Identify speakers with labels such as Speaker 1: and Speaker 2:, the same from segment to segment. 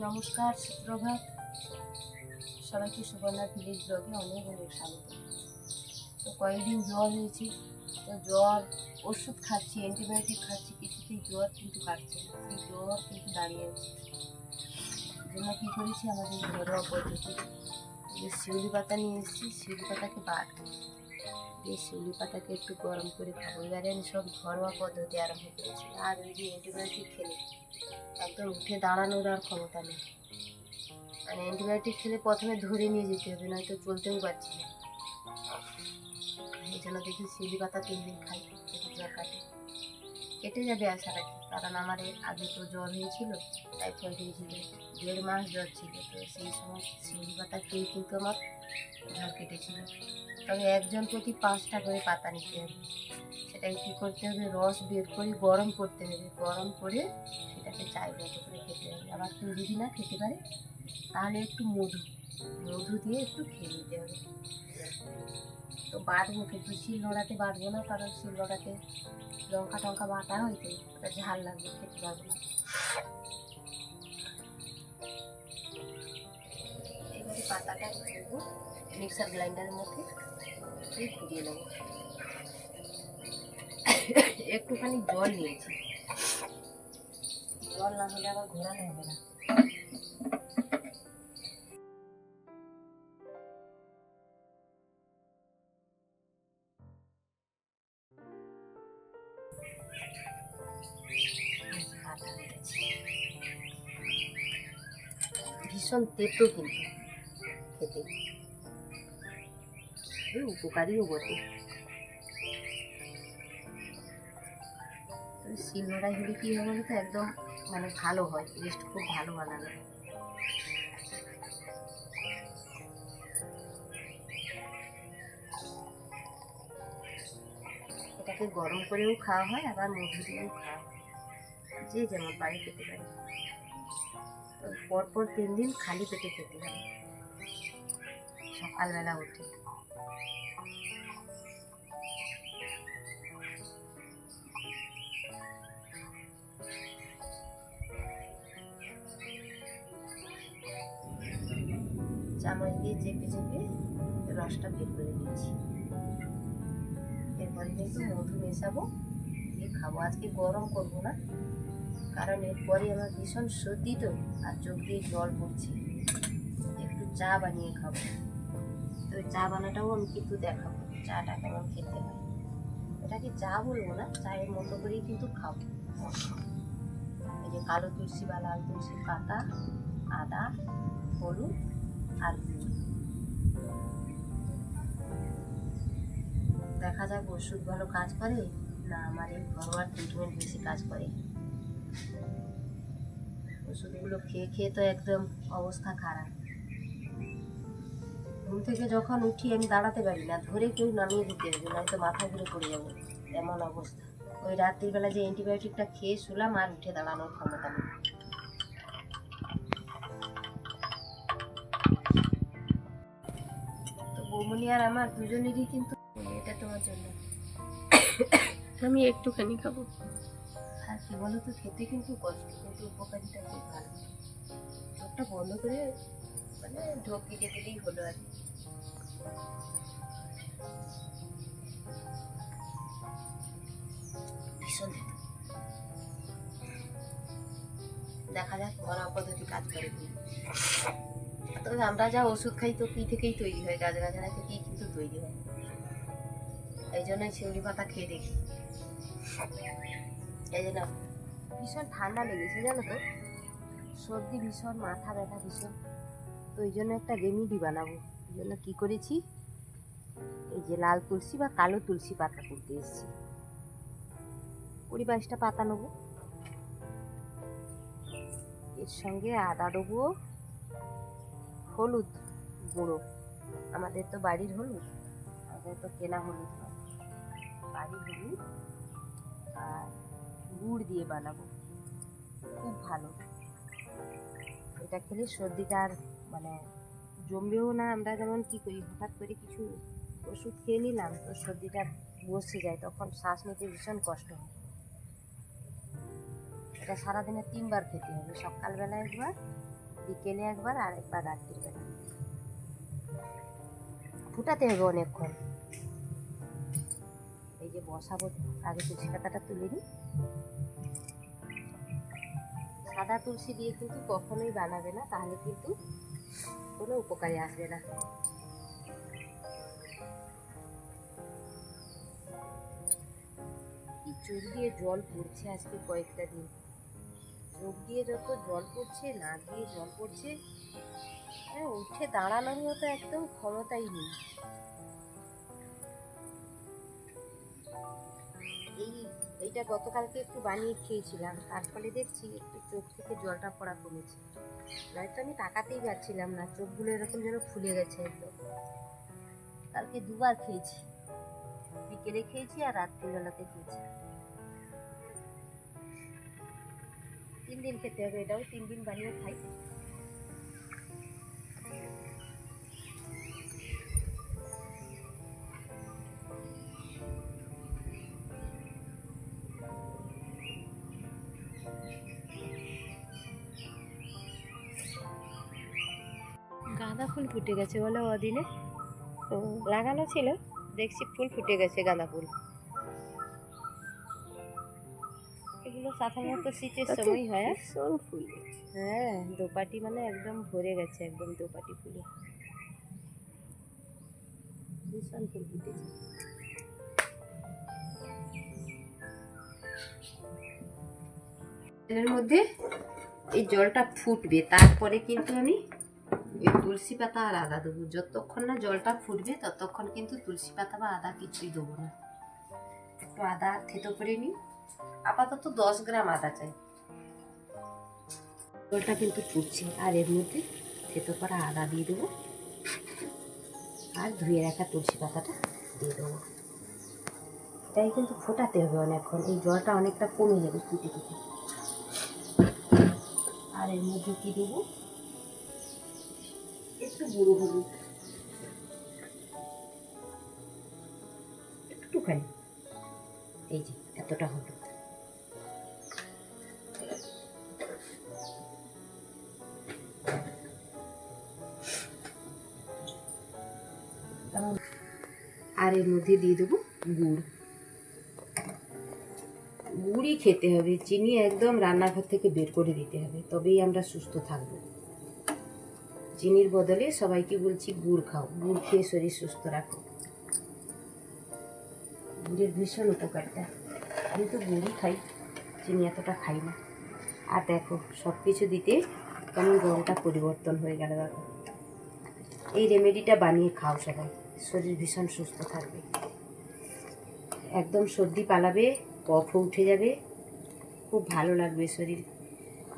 Speaker 1: নমস্কার, সুপ্রভাত। সবাইকে সুবর্ণা ভিলেজ ব্লগে অনেক অনেক স্বাগত। তো কয়েকদিন জ্বর হয়েছে, তো জ্বর ওষুধ খাচ্ছি অ্যান্টিবায়োটিক খাচ্ছি, কিছুতেই জ্বর কিন্তু কাটছে সেই জ্বর কিন্তু দাঁড়িয়ে আছে। জন্য কী করেছি, আমাদের ঘরোয়া পদ্ধতি যে শিউলি পাতা নিয়ে এসেছি, শিউলি পাতাকে বাটবো এই শিউলি পাতাকে একটু গরম করে খাব। এবারে আমি সব ঘরোয়া পদ্ধতি আরম্ভ করেছি। আর ওই যে অ্যান্টিবায়োটিক খেলে একদম উঠে দাঁড়ানোর আর ক্ষমতা নেই। মানে অ্যান্টিবায়োটিক খেলে প্রথমে ধরে নিয়ে যেতে হবে, নয়তো চলতেও পারছি না। এই জন্য দেখি শিউলি পাতা তিন দিন খাই জ্বর কাটে। কেটে যাবে আশা রাখি, কারণ আমার আগে তো জ্বর হয়েছিল টাইফয়েড হয়েছিল দেড় মাস জ্বর ছিল, তো সেই সময় শিউলি পাতা খেয়ে কিন্তু আমার জ্বর কেটেছিল। তবে একজন প্রতি পাঁচটা করে পাতা নিতে হবে। সেটাকে কী করতে হবে? রস বের করে গরম করতে হবে। গরম করে সেটাকে চায়ের মতো করে খেতে হবে। আবার কেউ যদি না খেতে পারে, তাহলে একটু মধু। মধু দিয়ে একটু খেয়ে নিতে হবে। তো বাটবো কিন্তু শিল নোড়াতে বাঁধবো না, কারণ শিল নোড়াতে লঙ্কা টঙ্কা বাটা হয় তো ওটা ঝাল লাগবে, খেতে পারব পাতাটা মিক্সার গ্রাইন্ডারের মধ্যে ঘুরিয়ে নেব। একটুখানি জল নিয়েছি। জল না হলে আবার ঘোরানো হবে না। ভীষণ তেতো কিন্তু খেতে। উপকারীও বটে। শিলনোড়ায় হলে কী হবে বলো তো একদম মানে ভালো হয় টেস্ট খুব ভালো বানানো হয়। এটাকে গরম করেও খাওয়া হয়, আবার মধু দিয়েও খাওয়া হয়। যে যেমন পারে খেতে পারে। পরপর তিন দিন খালি পেটে খেতে হবে সকালবেলা উঠে। চেপে চেপে রসটা বের করে দিচ্ছি এরপরে কিন্তু মধু মেশাবো, দিয়ে খাব। আজকে গরম করব না, কারণ এরপরে আমার ভীষণ সর্দি তো, আর চোখ দিয়ে জল পড়ছে। একটু চা বানিয়ে খাব। তো চা বানাটাও আমি কিন্তু দেখাবো, চাটা কেমন খেতে হয়। এটাকে চা বলব না, চায়ের মতো করেই কিন্তু খাব। এই যে কালো তুলসী বা লাল তুলসীর পাতা, আদা, হলুদ আর গুড়। দেখা যাক ওষুধ ভালো কাজ করে? না, আমার এই ঘরোয়া ট্রিটমেন্ট বেশি কাজ করে। ওষুধগুলো খেয়ে খেয়ে তো একদম অবস্থা খারাপ। ঘুম থেকে যখন উঠি, আমি দাঁড়াতে পারি না। ধরে কেউ নামিয়ে দিতে হবে, নয়তো মাথা ঘুরে পড়ে যাব। এমন অবস্থা। ওই রাত্রির বেলা যে অ্যান্টিবায়োটিকটা খেয়ে শুলাম, আর উঠে দাঁড়ানোর ক্ষমতা নেই। তো বৌমনি আর আমার দুজনেরই কিন্তু তোমার জন্য।
Speaker 2: আমি একটুখানি খাব।
Speaker 1: আর কি বলো তো খেতে কিন্তু কষ্ট কিন্তু উপকারিতা খুব ভালো। চোখটা বন্ধ করে মানে ঢোক দিলেই হলো আর কি। ভীষণ দেখা যাক ঘরোয়া পদ্ধতি কাজ করে তবে আমরা যা ওষুধ খাই তো কি থেকেই তৈরি হয়? গাছ গাছড়া থেকেই কিন্তু তৈরি হয়? এই জন্যই শিউলি পাতা খেয়ে দেখি। এই যে না ভীষণ ঠান্ডা লেগেছে জানো তো? সর্দি ভীষণ, মাথা ব্যথা ভীষণ। তো ওই জন্য একটা রেমিডি বানাবো। ওই জন্য কী করেছি? এই যে লাল তুলসী বা কালো তুলসী পাতা করতে এসেছি। কুড়ি বাইশটা পাতা নেব। এর সঙ্গে আদা দেবো, হলুদ গুঁড়ো। আমাদের তো বাড়ির হলুদ, আমাদের তো কেনা হলুদ। বাড়ির হলুদ আর গুড় দিয়ে বানাবো। খুব ভালো। এটা খেলে সর্দিটা আর মানে জমবেও না। আমরা যেমন কি করি, হঠাৎ করে কিছু ওষুধ খেয়ে নিলাম, তো সর্দিটা বসে যায়, তখন শ্বাস নিতে ভীষণ কষ্ট হয়। এটা সারাদিনে তিনবার খেতে হবে। সকালবেলা একবার, বিকেলে একবার, আর একবার রাত্রিবেলা। ফুটাতে হবে অনেকক্ষণ। এই যে বসাবো, আগে তুলসী পাতাটা তুলে নিই। সাদা তুলসী দিয়ে কিন্তু কখনোই বানাবে না, তাহলে কিন্তু কোনো উপকারে আসবে না। চোখ দিয়ে জল পড়ছে আজকে কয়েকটা দিন? চোখ দিয়ে যত জল পড়ছে, নাক দিয়ে জল পড়ছে হ্যাঁ উঠে দাঁড়ানোর মতো একদম ক্ষমতাই নেই। এইটা গতকালকে একটু বানিয়ে খেয়েছিলাম। তার ফলে দেখছি একটু চোখ থেকে জলটা পড়া কমেছে। নয়তো আমি তাকাতেই পারছিলাম না, চোখগুলো এরকম যেন ফুলে গেছে একদম। কালকে দুবার খেয়েছি। বিকেলে খেয়েছি আর রাত্রিবেলাতে খেয়েছি। তিন দিন খেতে হবে, এটাও তিন দিন বানিয়ে খাই। গাঁদা ফুল ফুটে গেছে বলে অদিনে? তো লাগানো ছিল। দেখছি ফুল ফুটে গেছে গাঁদা ফুল এগুলো সাধারণত শীতের সময় হয় আর
Speaker 2: ভীষণ ফুল
Speaker 1: হ্যাঁ দোপাটি মানে একদম ভরে গেছে একদম দোপাটি ফুলে। ভীষণ ফুল ফুটেছে। এর মধ্যে এই জলটা ফুটবে তারপরে কিন্তু আমি ওই তুলসী পাতা আর আদা দেবো। যতক্ষণ না জলটা ফুটবে, ততক্ষণ কিন্তু তুলসী পাতা বা আদা কিছুই দেবো না। একটু আদা থেতো করে নিই। আপাতত দশ গ্রাম আদা চাই। জলটা কিন্তু ফুটছে। আর এর মধ্যে থেতো করা আদা দিয়ে দেবো। আর ধুয়ে রাখা তুলসী পাতাটা দিয়ে দেবো। এটাই কিন্তু ফোটাতে হবে অনেকক্ষণ। এই জলটা অনেকটা কমে যাবে ফুটে ফুটে। আর এর মধ্যে কি দেবো? গুঁড়ো হলুদ একটুখানি। এই যে, এতটা হলুদ আর এর মধ্যে দিয়ে দেবো গুড়। গুড়ই খেতে হবে, চিনি একদম রান্নাঘর থেকে বের করে দিতে হবে, তবেই আমরা সুস্থ থাকব। চিনির বদলে সবাইকে বলছি গুড় খাও। গুড় খেয়ে শরীর সুস্থ রাখো। গুড়ের ভীষণ উপকারিতা। আমি তো গুড়ই খাই, চিনি এতটা খাই না। আর দেখো সব কিছু দিতে কেমন রঙটা পরিবর্তন হয়ে গেল দেখো। এই রেমেডিটা বানিয়ে খাও সবাই। শরীর ভীষণ সুস্থ থাকবে। একদম সর্দি পালাবে কফও উঠে যাবে। খুব ভালো লাগবে শরীর।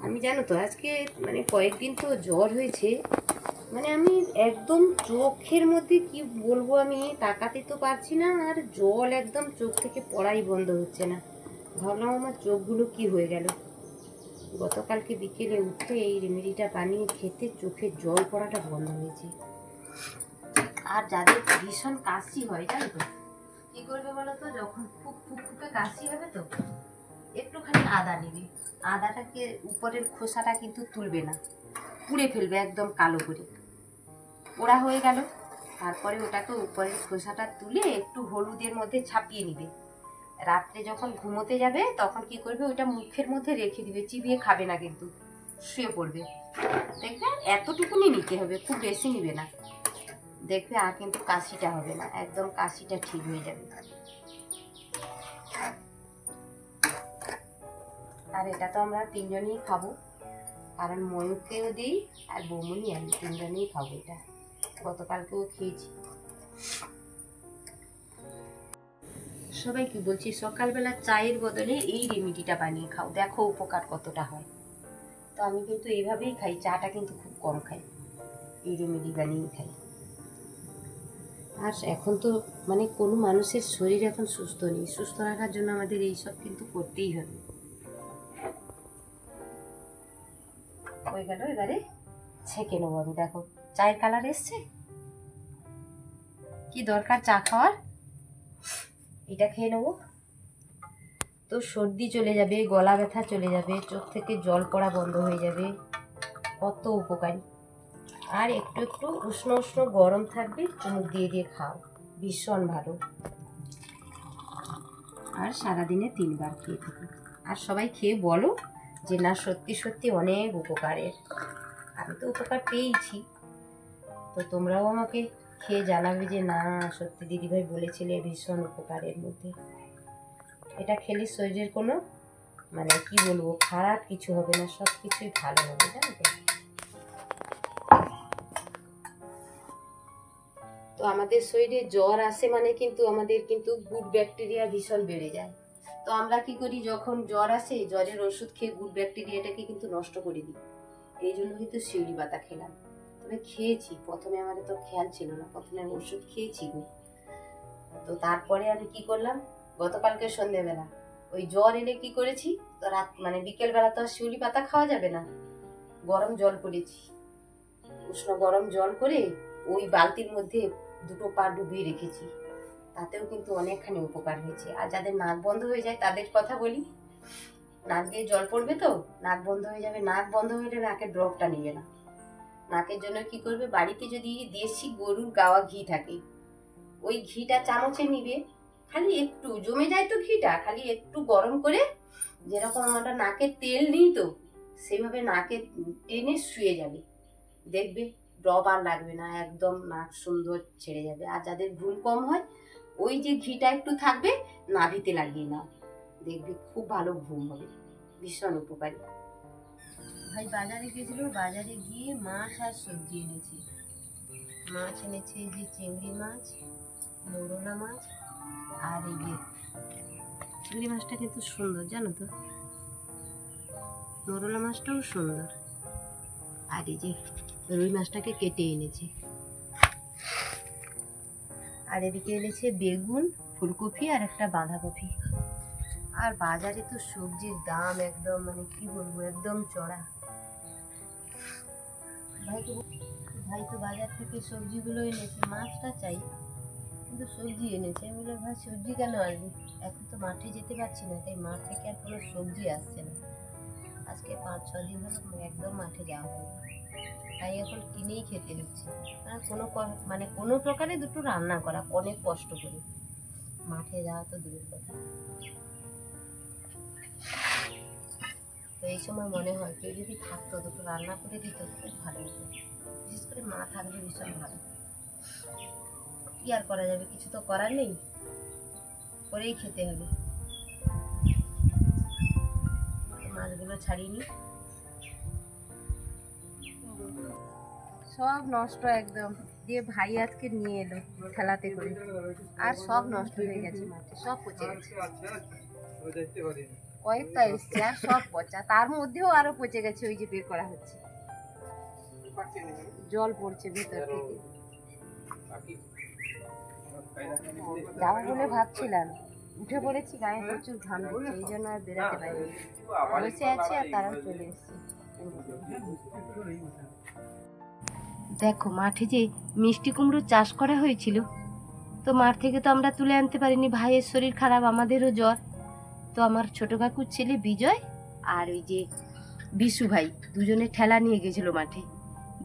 Speaker 1: আমি জানো তো, আজকে মানে কয়েকদিন তো জ্বর হয়েছে। মানে আমি একদম চোখের মধ্যে কি বলব আমি, তাকাতে তো পারছি না আর জল একদম চোখ থেকে পড়াই বন্ধ হচ্ছে না। ভাবলাম আমার চোখগুলো কি হয়ে গেল। গতকালকে বিকেলে উঠে এই রেমেডিটা বানিয়ে খেতে চোখে জল পড়াটা বন্ধ হয়েছে। আর যাদের ভীষণ কাশি হয়, জানো তো? কি করবে বলো তো? যখন খুব ফুকফুকে কাশি হবে তো, একটুখানি আদা নেবে। আদাটাকে উপরের খোসাটা কিন্তু তুলবে না। পুড়ে ফেলবে, একদম কালো করে। পোড়া হয়ে গেল। তারপরে ওটাকে উপরের খোসাটা তুলে একটু হলুদের মধ্যে ছাপিয়ে নিবে। রাত্রে যখন ঘুমোতে যাবে, তখন কি করবে? ওইটা মুখের মধ্যে রেখে দিবে। চিবিয়ে খাবে না কিন্তু। শুয়ে পড়বে। দেখবে এতটুকুনি নিতে হবে, খুব বেশি নিবে না। দেখবে আর কিন্তু কাশিটা হবে না। একদম কাশিটা ঠিক হয়ে যাবে। আর এটা তো আমরা তিনজনই খাব। কারণ ময়ূরকেও দিই আর বৌমনি আমি তিনজনেই খাব এটা। গতকালকেও খেয়েছি। সবাই কি বলছি? সকালবেলা চায়ের বদলে এই রেমিডিটা বানিয়ে খাও। দেখো উপকার কতটা হয়। তো আমি কিন্তু এইভাবেই খাই, চাটা কিন্তু খুব কম খাই। এই রেমিডি বানিয়েই খাই। আর এখন তো মানে কোনো মানুষের শরীর এখন সুস্থ নেই। সুস্থ রাখার জন্য আমাদের এইসব কিন্তু করতেই হবে। হয়ে গেল এবারে ছেঁকে নেব আমি, দেখো। চায়ের কালার এসছে? কি দরকার চা খাওয়ার? এটা খেয়ে নেব। তো সর্দি চলে যাবে, গলা ব্যথা চলে যাবে, চোখ থেকে জল পড়া বন্ধ হয়ে যাবে। কত উপকারী। আর একটু একটু উষ্ণ উষ্ণ গরম থাকবে, চুমুক দিয়ে দিয়ে খাও। ভীষণ ভালো। আর সারাদিনে তিনবার খেয়ে থাকি। আর সবাই খেয়ে বলো যে না, সত্যি সত্যি অনেক উপকারের। আমি তো উপকার পেয়েছি তো তোমরাও আমাকে খেয়ে জানাবে যে, না, সত্যি দিদিভাই বলেছিলে ভীষণ উপকারের মধ্যে। এটা খেলে শরীরের কোনো মানে কি বলব, খারাপ কিছু হবে না, সব কিছুই ভালো হবে, জানো তো? তো আমাদের শরীরে জ্বর আসে মানে কিন্তু আমাদের কিন্তু গুড ব্যাকটেরিয়া ভীষণ বেড়ে যায়। তো আমরা কি করি, যখন জ্বর আসে জ্বরের ওষুধ খেয়ে গুড ব্যাকটেরিয়াটাকে কিন্তু নষ্ট করে দিই। এই জন্য কিন্তু শিউলি পাতা খেলাম। তবে খেয়েছি, প্রথমে আমাদের তো খেয়াল ছিল না, প্রথমে আমি ওষুধ খেয়েছি। তো তারপরে আমি কি করলাম গতকালকে সন্ধেবেলা, ওই জ্বর এলে কি করেছি, তো রাত মানে বিকেলবেলা তো আর শিউলি পাতা খাওয়া যাবে না, গরম জল করেছি। উষ্ণ গরম জল করে ওই বালতির মধ্যে দুটো পা ডুবিয়ে রেখেছি। তাতেও কিন্তু অনেকখানি উপকার হয়েছে। আর যাদের নাক বন্ধ হয়ে যায়, তাদের কথা বলি। নাক দিয়ে জল পড়বে তো? নাক বন্ধ হয়ে যাবে। নাক বন্ধ হলে নাকের ড্রপটা নিবে না। নাকের জন্য কি করবে? বাড়িতে যদি দেশি গরুর গাওয়া ঘি থাকে, ওই ঘিটা চামচে নিবে। খালি একটু, জমে যায় তো ঘিটা, খালি একটু গরম করে, যেরকম আমরা নাকে তেল নিই তো, সেভাবে নাকে টেনে শুয়ে যাবে। দেখবে, ড্রপ আর লাগবে না, একদম নাক সুন্দর ছেড়ে যাবে। আর যাদের ভুল কম হয় ওই যে ঘিটা একটু থাকবে, নাভিতে লাগিয়ে নাও। দেখবে খুব ভালো ঘুম হবে। ভীষণ উপকারী। ভাই বাজারে গেছিল, বাজারে গিয়ে মাছ আর সবজি এনেছি। মাছ এনেছে যে চিংড়ি মাছ, মোরলা মাছ আর এই যে চিংড়ি মাছটা কিন্তু সুন্দর, জানো তো? মোরলা মাছটাও সুন্দর। আর এই যে রুই মাছটাকে কেটে এনেছে। আর এদিকে এনেছে বেগুন, ফুলকপি আর একটা বাঁধাকপি। আর বাজারে তো সবজির দাম একদম মানে কি বলব, একদম চড়া। ভাই তো ভাই তো বাজার থেকে সবজিগুলো এনেছে, মাছটা চাই, কিন্তু সবজি এনেছে। আমি বললাম, ভাই, সবজি কেন আসবি এখন তো মাঠে যেতে পারছি না, তাই মাঠ থেকে আর কোনো সবজি আসছে না। আজকে পাঁচ ছ দিন হলো একদম মাঠে যাওয়া হয়নি। তাই এখন কিনেই খেতে হচ্ছে। আর কোনো মানে কোনো প্রকারে দুটো রান্না করা, অনেক কষ্ট করে। মাঠে যাওয়া তো দূরের কথা। তো এই সময় মনে হয় কেউ যদি থাকতো, দুটো রান্না করে দিত, খুব ভালো হতো। বিশেষ করে মা থাকলে ভীষণ ভালো। কি আর করা যাবে? কিছু তো করার নেই। করেই খেতে হবে। মাছগুলো ছাড়িয়ে নিই। সব নষ্ট একদম। দিয়ে ভাই আজকে নিয়ে এলো খেলাতে করে। আর সব নষ্ট হয়ে গেছে মাঠে, সব পচে গেছে। কয়েকটা এসছে আর সব পচা। তার মধ্যেও আরও পচে গেছে ওই যে বের করা হচ্ছে। জল পড়ছে ভিতর থেকে। যাব বলে ভাবছিলাম। উঠে পড়েছি, গায়ে প্রচুর ঘাম দিচ্ছে এই জন্য আর বেরোতে পারিনি। বসে আছি আর তারা চলে এসছে। দেখো, মাঠে যে মিষ্টি কুমড়ো চাষ করা হয়েছিল, তো মাঠ থেকে তো আমরা তুলে আনতে পারিনি। ভাইয়ের শরীর খারাপ, আমাদেরও জ্বর। তো আমার ছোট কাকুর ছেলে বিজয় আর ওই যে বিশু ভাই দুজনে ঠেলা নিয়ে গেছিল মাঠে।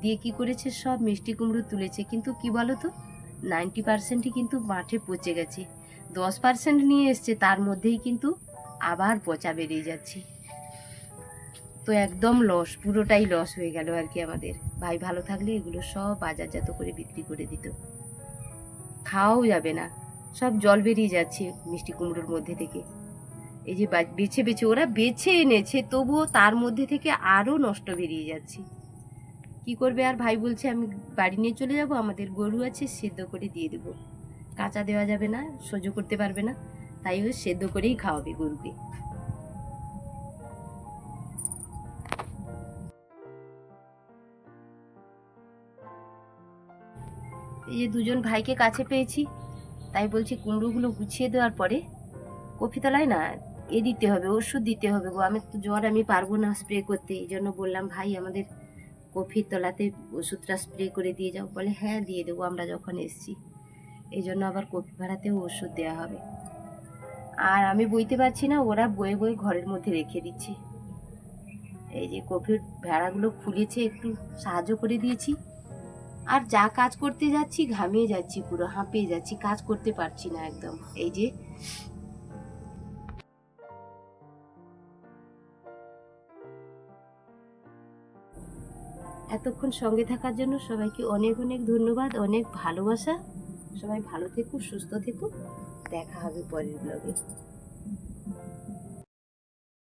Speaker 1: দিয়ে কি করেছে? সব মিষ্টি কুমড়ো তুলেছে। কিন্তু কি বলো তো নাইনটি পার্সেন্টই কিন্তু মাঠে পচে গেছে। দশ পার্সেন্ট নিয়ে এসছে, তার মধ্যেই কিন্তু আবার পচা বেরিয়ে যাচ্ছে। তো একদম লস পুরোটাই লস হয়ে গেল আর কি আমাদের। ভাই ভালো থাকলে এগুলো সব বাজারজাত করে বিক্রি করে দিত। খাওয়াও যাবে না। সব জল বেরিয়ে যাচ্ছে মিষ্টি কুমড়োর মধ্যে থেকে। এই যে বেছে বেছে, ওরা বেছে এনেছে, তবুও তার মধ্যে থেকে আরও নষ্ট বেরিয়ে যাচ্ছে। কি করবে আর ভাই বলছে, আমি বাড়ি নিয়ে চলে যাব, আমাদের গরু আছে, সেদ্ধ করে দিয়ে দেবো। কাঁচা দেওয়া যাবে না, সহ্য করতে পারবে না, তাই ও সেদ্ধ করেই খাওয়াবে গরুকে। এই যে দুজন ভাইকে কাছে পেয়েছি, তাই বলছি কুমড়োগুলো গুছিয়ে দেওয়ার পরে কফিতলায় না এ দিতে হবে, ওষুধ দিতে হবে গো। আমি তো জ্বর, আমি পারব না স্প্রে করতে। এই জন্য বললাম, ভাই, আমাদের কফির তলাতে ওষুধটা স্প্রে করে দিয়ে যাও। বলে হ্যাঁ দিয়ে দেবো, আমরা যখন এসছি। এই জন্য আবার কফি ভাড়াতেও ওষুধ দেওয়া হবে। আর আমি বইতে পারছি না, ওরা বয়ে বয়ে ঘরের মধ্যে রেখে দিচ্ছে। এই যে কফির ভেড়াগুলো খুলেছে, একটু সাহায্য করে দিয়েছি। আর যা কাজ করতে যাচ্ছি, ঘামিয়ে যাচ্ছি পুরো, হাঁপিয়ে যাচ্ছি, কাজ করতে পারছি না একদম। এই যে এতক্ষণ সঙ্গে থাকার জন্য সবাইকে অনেক অনেক ধন্যবাদ, অনেক ভালোবাসা। সবাই ভালো থেকো, সুস্থ থেকো। দেখা হবে পরের ব্লগে